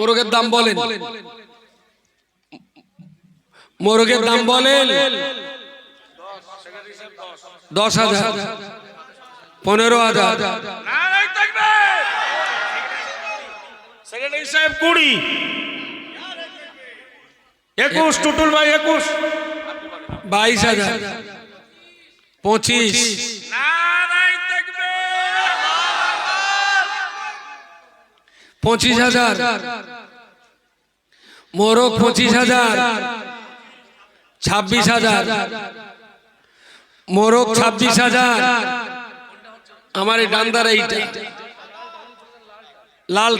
মোরগের দাম বলেন। মোরগের দাম বলেন। দশ হাজার। পনেরো হাজার। সেক্রেটারি সাহেব কুড়ি। একুশ টুটুল ভাই একুশ। বাইশ হাজার। পঁচিশ নারাই থাকবে পঁচিশ হাজার। মোরগ পঁচিশ হাজার। ছাব্বিশ হাজার। মোরগ ছাব্বিশ হাজার। আমার এই ডান্দার এইটা। লাল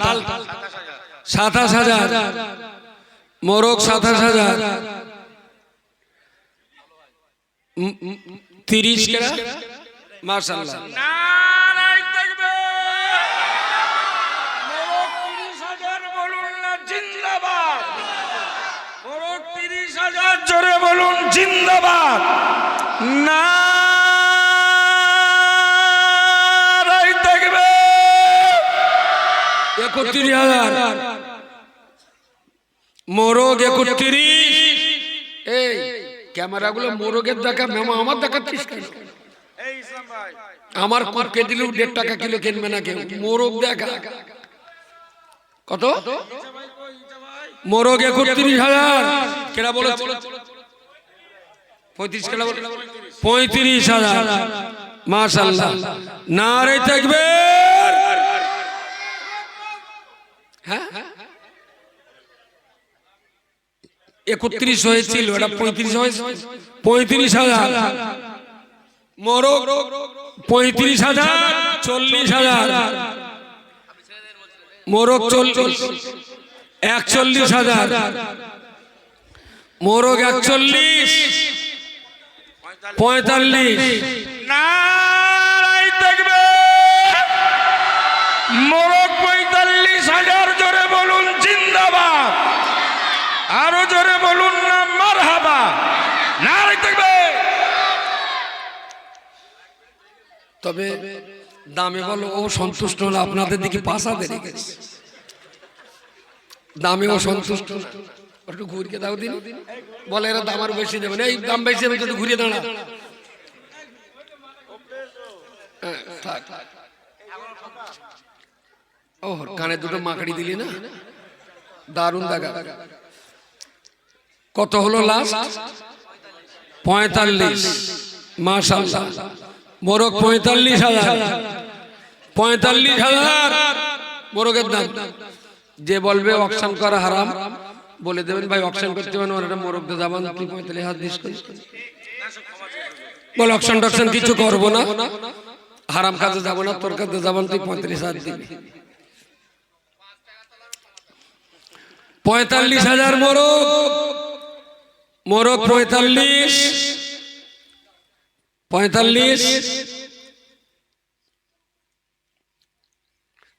সাতাশ হাজার। মোরগ সাতাশ হাজার। তিরিশ মার্শাল্লাহ নারাই থাকবে মোরগ তিরিশ হাজার বলুন না জিন্দাবাদ মোরগ তিরিশ হাজার জোরে বলুন জিন্দাবাদ। নারাই থাকবে একত্রিশ হাজার। মোরগ একত্রিশ। এই, ক্যামেরাগুলো মোরগের দেখা, মেমা আমার দেখাচ্ছিস আমার কুটকে দিলেও দেড় টাকা কিলো কিনবে না কেউ মোরগ দেখা। কত? মোরগ একত্রিশ হাজার। কেনা বলো পঁয়ত্রিশ কেনা পঁয়ত্রিশ হাজার। মাশাল্লাহ না রে থাকবে হ্যাঁ? একত্রিশ হয়েছিল এটা পঁয়ত্রিশ হয়েছে। পঁয়ত্রিশ হাজার। মোরগ পঁয়ত্রিশ হাজার চল্লিশ হাজার। মোরগ চল্লিশ একচল্লিশ হাজার। মোরগ একচল্লিশ পঁয়তাল্লিশ। নারাই থাকবে মোরগ পঁয়তাল্লিশ হাজার জোরে বলুন জিন্দাবাদ। আরও জোরে বলুন না মারহাবা। নারাই থাকবে তবে দামে বলো ও সন্তুষ্ট হলো আপনাদের দিকে পাশাতে রেখেছে দামে ও সন্তুষ্ট না। একটু ঘুরিয়ে দাও দিন। বলে এরা দাম আরও বেশি এই দাম বেশি একটু ঘুরিয়ে দাঁড়া হ্যাঁ। ও কানে দুটো মাকড়ি দিলি না? দারুণ দেখা কত হলো লাস্ট পঁয়তাল্লিশ। মাশাল্লাহ মোরগ পঁয়তাল্লিশ হাজার। পঁয়তাল্লিশ হাজার। মোরগের দাম। যে বলবে অকশন করা হারাম। বলে দেবেন ভাই অকশন করতে পারেন ওর একটা মোরগ দিয়ে যাবান তুই পঁয়তাল্লিশ হাজার দিস। বল অকশন টকশন কিছু করব না। হারাম কাজে যাব না তোর কাছে যাবান তুই পঁয়তাল্লিশ হাজার দিবি। পঁয়তাল্লিশ হাজার মোরগ মোরগ পঁয়তাল্লিশ। পঁয়তাল্লিশ।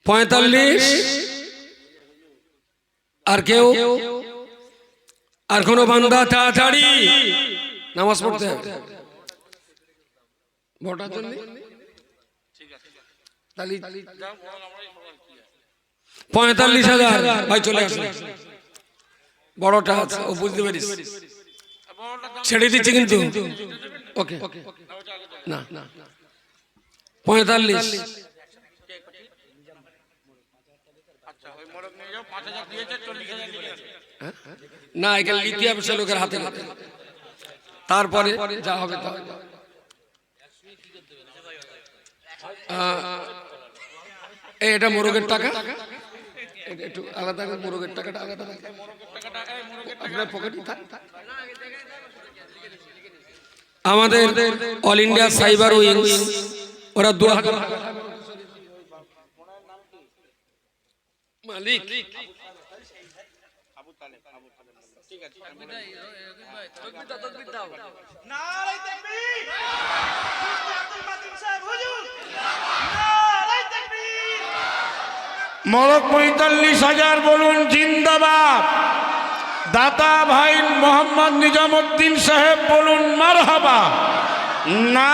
পঁয়তাল্লিশ। আর কেউ? আর কোনো বান্দা তাড়াতাড়ি নামাজ পড়তে হবে। ভোটার জন্য? পঁয়তাল্লিশ হাজার। ভাই, চলে আসুন। বড়টা ও বুঝতে পারিস ছেড়ে দিচ্ছে কিন্তু। ওকে। না না। পঁয়তাল্লিশ। না, এখানে লিতে হবে লোকের হাতে হাতে তারপরে যা হবে তা। এটা মোরগের টাকা। একটু আলাদা করে মোরগের টাকাটা আলাদা। আপনার পকেটে আমাদের অল ইন্ডিয়া সাইবার উইংস ওরা দু হাজার তাকবীর মোরগ পঁয়তাল্লিশ হাজার বলুন জিন্দাবাদ। দাতা ভাই মোহাম্মদ নিজামুদ্দিন সাহেব বলুন মারহাবা। না